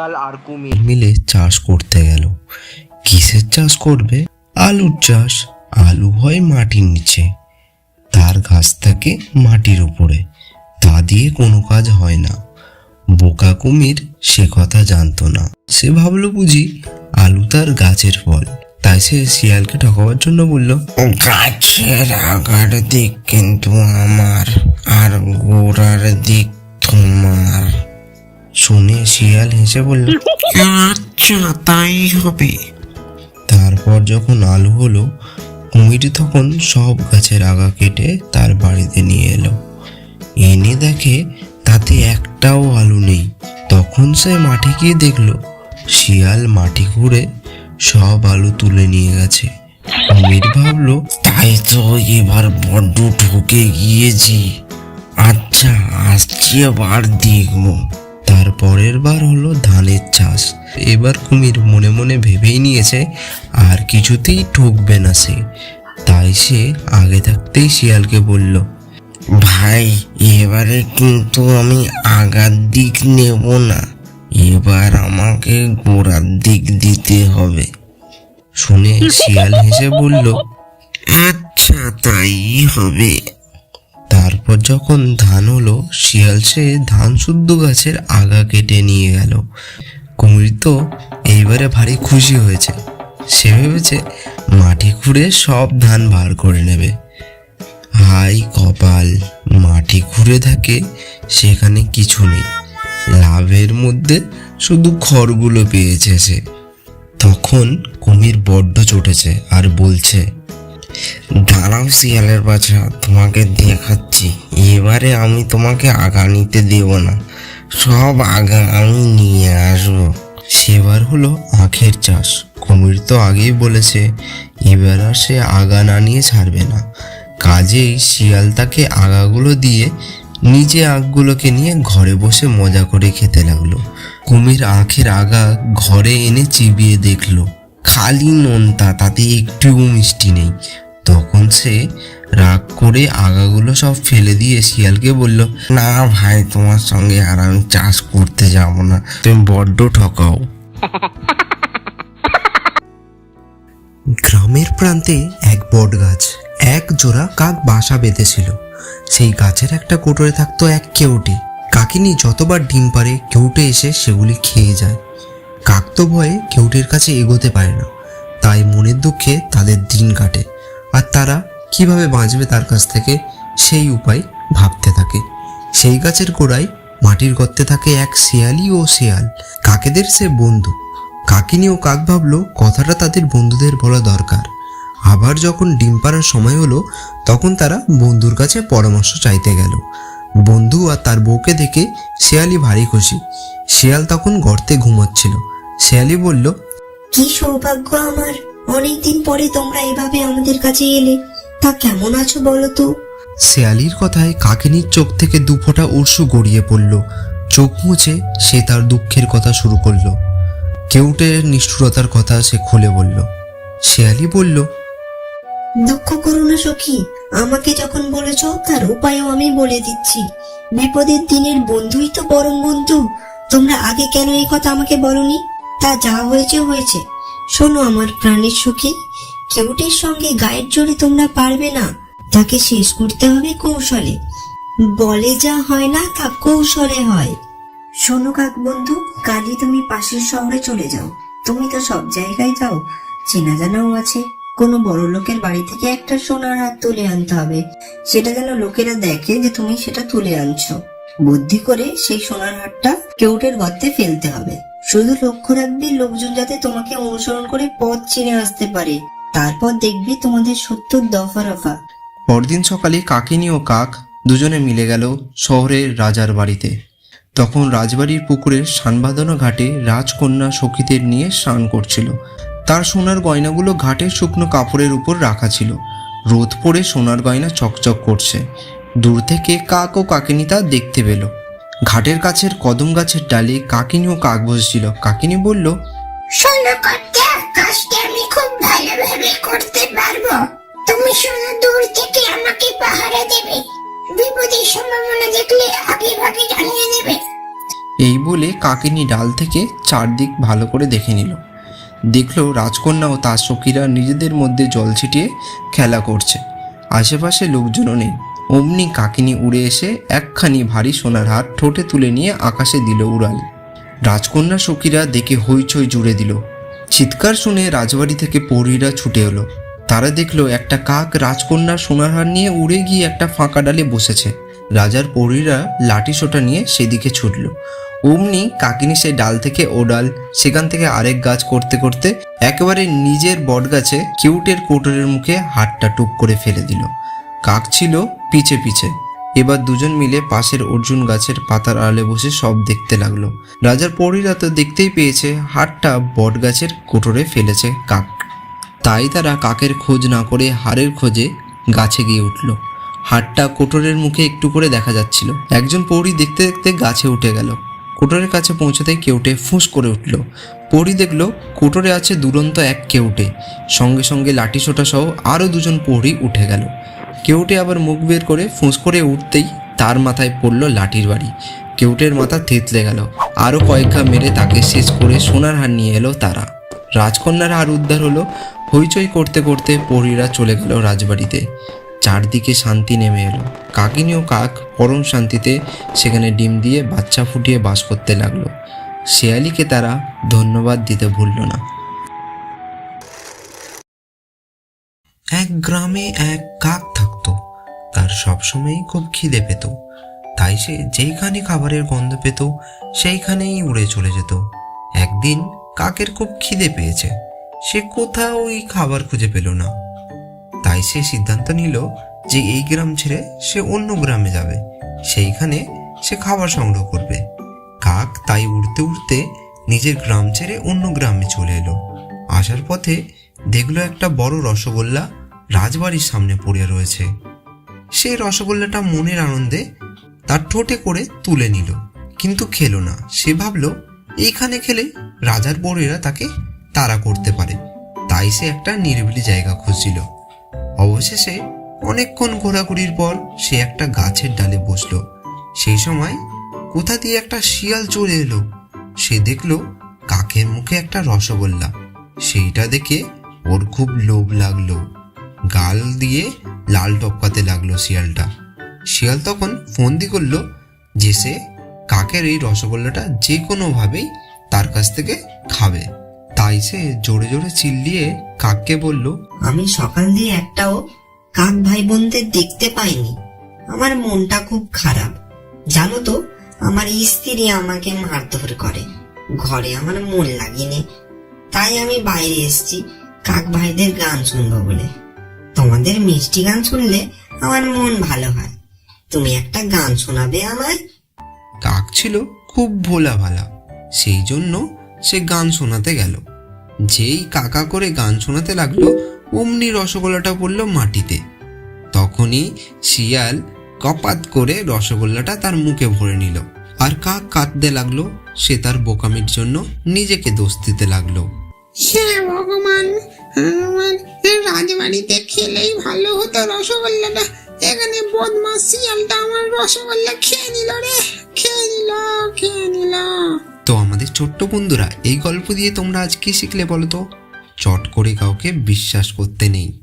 শিয়াল আর কুমির। মিলে চাষ করতে গেল। কিসের চাষ করবে? আলুর চাষ। আলু হয় মাটির নিচে। তার গাছ থাকে মাটির উপরে। তা দিয়ে কোনো কাজ হয় না। বোকা কুমির সে কথা জানতো না। সে ভাবলো বুঝি আলু তার গাছের ফল। তাই সে শিয়ালকে ঠকাবার জন্য বলল গাছের আগার দিক কিন্তু আমার আর গোড়ার দিক শিয়াল হেসে বলল আচ্ছা তাই হবে। তারপর যখন আলু হলো কুমির তখন সব গাছের আগা কেটে তার বাড়িতে নিয়ে এলো। এনে দেখে তাতে একটাও আলু নেই। তখন সে মাঠে গিয়ে দেখল শিয়াল মাটি ঘুরে সব আলু তুলে নিয়ে গেছে। কুমির ভাবলো তাই তো এবার বড্ড ঠকে গিয়েছি। আচ্ছা আসছি আবার দেখব। তারপরের বার হলো ধানের চাষ। এবার কুমির মনে মনে ভেবেই নিয়েছে, আর কিছুতেই ঠকবে না সে। তাই সে আগে থাকতেই শিয়ালকে বলল, ভাই, এবারে কিন্তু আমি আগার দিক নেব না। এবার আমাকে গোড়ার দিক দিতে হবে। শুনে শিয়াল হেসে বলল আচ্ছা তাই হবে। তারপর যখন ধান হলো, শিয়াল সে ধান শুদ্ধ গাছের আগা কেটে নিয়ে গেল। কুমির তো এইবারে ভারী খুশি হয়েছে। সে ভেবেছে, মাটি খুঁড়ে সব ধান বার করে নেবে। হাই কপাল, মাটি খুঁড়ে থাকে সেখানে কিছু নেই। লাভের মধ্যে শুধু খড়গুলো পেয়েছে সে। তখন কুমির বড্ড চটেছে আর বলছে দাঁড়াও শিয়ালের বাচ্চা তোমাকে দেখাচ্ছি। এবারে আমি তোমাকে আগা নিতে দেব না। সব আগা আমি নিয়ে আসব। সেবার হলো আখের চাষ। কুমির তো আগেই বলেছে, এবার আর সে আগা না নিয়ে ছাড়বে না। কাজেই শিয়াল তাকে আগাগুলো দিয়ে নিজে আখগুলোকে নিয়ে ঘরে বসে মজা করে খেতে লাগল। কুমির আখের আগা ঘরে এনে চিবিয়ে দেখল। খালি নোনতা, তাতে একটুও মিষ্টি নেই। তখন সে রাগ করে আগাগুলো সব ফেলে দিয়ে শিয়ালকে বলল, না ভাই, তোমার সঙ্গে আর আমি চাষ করতে যাব না। তুমি বড্ড ঠকাও। গ্রামের প্রান্তে এক বট গাছ এক জোড়া কাক বাসা বেঁধেছিল। সেই গাছের একটা কোটরে থাকতো এক কেউটে। কাকিনি যতবার ডিম পারে কেউটে এসে সেগুলি খেয়ে যায়। কাক তো ভয়ে কেউটের কাছে এগোতে পারে না। তাই মনের দুঃখে তাদের দিন কাটে। আর তারা কীভাবে বাঁচবে তার কাছ থেকে সেই উপায় ভাবতে থাকে। সেই গাছের গোড়ায় মাটির গর্তে থাকে এক শিয়ালি ও শিয়াল। কাকেদের সে বন্ধু। কাকিনি ও কাক ভাবলো, কথাটা তাদের বন্ধুদের বলা দরকার। আবার যখন ডিম পাড়ার সময় হলো, তখন তারা বন্ধুর কাছে পরামর্শ চাইতে গেল। বন্ধু আর তার বউকে দেখে শেয়ালি ভারী খুশি। শিয়াল তখন গর্তে ঘুমাচ্ছিল। শেয়ালি বলল, কি সৌভাগ্য আমার। অনেকদিন পরে তোমরা এভাবে আমাদের কাছে এলে তা কেমন আছো বলো তো? শেয়ালির কথায় কাকিনির চোখ থেকে দুফোঁটা উর্সু গড়িয়ে পড়ল। চোখ মুছে সে তার দুঃখের কথা শুরু করল। কেউটের নিষ্ঠুরতার কথা সে খুলে বলল। শেয়ালি বলল দুঃখ করো না সখী আমাকে যখন বলেছ তার উপায়ও আমি বলে দিচ্ছি। বিপদের দিনের বন্ধুই তো পরম বন্ধু। তোমরা আগে কেন এই কথা আমাকে বলনি? তা যা হয়েছে হয়েছে। শোনো আমার প্রাণের সখী, কেউটের সঙ্গে গায়ের জোরে তোমরা পারবে না। তাকে শেষ করতে হবে কৌশলে। বলে যা হয় না, তা কৌশলে হয়। শোনো কাক বন্ধু কালই তুমি পাশের শহরে চলে যাও। তুমি তো সব জায়গায় যাও চেনা জানাও আছে। কোনো বড় লোকের বাড়ি থেকে একটা সোনার হাত তুলে আনতে হবে। সেটা যেন লোকেরা দেখে যে তুমি সেটা তুলে আনছো। বুদ্ধি করে সেই সোনার হাটটা কেউটের গর্তে ফেলতে হবে। শুধু লক্ষ্য রাখবি লোকজন যাতে তোমাকে অনুসরণ করে পথ চিনে আসতে পারে। তারপর দেখবি তোমাদের সত্তর দফা রফা। পরদিন সকালে কাকিনি ও কাক দুজনে মিলে গেল শহরের রাজার বাড়িতে। তখন রাজবাড়ির পুকুরের সানবাঁধানো ঘাটে রাজকন্যা সখীদের নিয়ে স্নান করছিল। তার সোনার গয়নাগুলো ঘাটের শুকনো কাপড়ের উপর রাখা ছিল। রোদ পড়ে সোনার গয়না চকচক করছে। দূর থেকে কাক ও কাকিনি তা দেখতে পেল। ঘাটের কাছের কদম গাছের ডালে কাকিনি ও কাক বসেছিল। কাকিনি বলল শোনো কর্তা কাজটা আমি খুব ভালোভাবে করতে পারব। তুমি শুধু দূর থেকে আমাকে পাহারা দেবে। বিপদের সম্ভাবনা দেখলে আগে ভাগে জানিয়ে দেবে এই বলে কাকিনি ডাল থেকে চারদিক ভালো করে দেখে নিল। দেখল রাজকন্যা ও তার সখীরা নিজেদের মধ্যে জল ছিটিয়ে খেলা করছে। আশেপাশে লোকজনও নেই। অমনি কাকিনি উড়ে এসে একখানি ভারী সোনার হাত ঠোঁটে তুলে নিয়ে আকাশে দিল উড়াল। রাজকন্যা সখীরা দেখে হইচই জুড়ে দিল। চিৎকার শুনে রাজবাড়ি থেকে পরীরা ছুটে এলো। তারা দেখল একটা কাক রাজকন্যার সোনার হার নিয়ে উড়ে গিয়ে একটা ফাঁকা ডালে বসেছে। রাজার পরীরা লাঠি সোটা নিয়ে সেদিকে ছুটল। অমনি কাকিনি সেই ডাল থেকে ও ডাল সেখান থেকে আরেক গাছ করতে করতে একেবারে নিজের বটগাছে কিউটের কোটরের মুখে হাতটা টুক করে ফেলে দিল। কাক ছিল পিছে পিছে। এবার দুজন মিলে পাশের অর্জুন গাছের পাতার আড়ালে বসে সব দেখতে লাগল। রাজার পরীরা তো দেখতেই পেয়েছে, হাটটা বট গাছের কোটরে ফেলেছে কাক। তাই তারা কাকের খোঁজ না করে হাড়ের খোঁজে গাছে গিয়ে উঠল। হাটটা কোটরের মুখে একটু করে দেখা যাচ্ছিল। একজন পৌড়ি দেখতে দেখতে গাছে উঠে গেল। কোটরের কাছে পৌঁছাতেই কেউটে ফুঁস করে উঠল। পৌড়ি দেখল, কোটরে আছে দুরন্ত এক কেউটে। সঙ্গে সঙ্গে লাঠি সোটা সহ আরও দুজন পৌড়ি উঠে গেল। কেউটে আবার মুখ বের করে ফুঁস করে উঠতেই তার মাথায় পড়ল লাঠির বাড়ি। কেউটের মাথা থেতলে গেল। আরও কয়েকঘা মেরে তাকে শেষ করে সোনার হার নিয়ে এলো তারা। রাজকন্যার হার উদ্ধার হলো। হইচই করতে করতে পরীরা চলে গেল রাজবাড়িতে। চারদিকে শান্তি নেমে এলো। কাকিনী ও কাক পরম শান্তিতে সেখানে ডিম দিয়ে বাচ্চা ফুটিয়ে বাস করতে লাগল। শেয়ালিকে তারা ধন্যবাদ দিতে ভুলল না। এক গ্রামে এক কাক তার সবসময়ই খুব খিদে পেত। তাই সে যেইখানে খাবারের গন্ধ পেত, সেইখানেই উড়ে চলে যেত। একদিন কাকের খুব খিদে পেয়েছে, সে কোথাও ওই খাবার খুঁজে পেল না। তাই সে সিদ্ধান্ত নিল যে এই গ্রাম ছেড়ে সে অন্য গ্রামে যাবে, সেইখানে সে খাবার সংগ্রহ করবে। কাক তাই উড়তে উড়তে নিজের গ্রাম ছেড়ে অন্য গ্রামে চলে এলো। আসার পথে দেখল একটা বড় রসগোল্লা রাজবাড়ির সামনে পড়ে রয়েছে। সেই রসগোল্লাটা মনের আনন্দে তার ঠোঁটে করে তুলে নিল, কিন্তু খেলো না। সে ভাবলো, এইখানে খেলে রাজার বড়েরা তাকে তাড়া করতে পারে। তাই সে একটা নিরিবিলি জায়গা খুঁজছিল। অবশেষে অনেকক্ষণ ঘোরাঘুরির পর সে একটা গাছের ডালে বসল। সেই সময় কোথা দিয়ে একটা শিয়াল চলে এলো। সে দেখল, কাকের মুখে একটা রসগোল্লা। সেইটা দেখে ওর খুব লোভ লাগল। গাল দিয়ে লাল টপকাতে লাগল শিয়ালটা। শিয়াল তখন ফন্দি করল যে সে কাকের এই রসগোল্লাটা যে কোনোভাবেই তার কাছ থেকে খাবে। তাই সে জোরে জোরে চিল্লিয়ে কাককে বলল, আমি সকাল দিয়ে একটাও কাক ভাই বোনদের দেখতে পাইনি। আমার মনটা খুব খারাপ। জানো তো, আমার স্ত্রী আমাকে মারধর করে। ঘরে আমার মন লাগেনি। তাই আমি বাইরে এসেছি কাক ভাইদের গান শুনব বলে। তোমাদের মিষ্টি গান শুনলে আমার মন ভালো হয়। তুমি একটা গান শোনাবে আমায়। কাক ছিল খুব ভোলা ভালা সেই জন্য সে গান শোনাতে গেল। যেই কাকা করে গান শোনাতে লাগল অমনি রসগোল্লাটা পড়ল মাটিতে। তখনই শিয়াল কপাত করে রসগোল্লাটা তার মুখে ভরে নিল। আর কাক কাঁদতে লাগল সে তার বোকামির জন্য নিজেকে দোষ দিতে লাগল। হ্যাঁ ভগবান আমার রাজবাড়িতে খেলেই ভালো হতো রসগোল্লাটা। এখানে বদমাস শিয়ালটা আমার রসগোল্লা খেয়ে নিল রে, খেয়ে নিল খেয়ে নিল। তো আমাদের ছোট্ট বন্ধুরা, এই গল্প দিয়ে তোমরা আজ কি শিখলে বলো তো? চট করে কাউকে বিশ্বাস করতে নেই।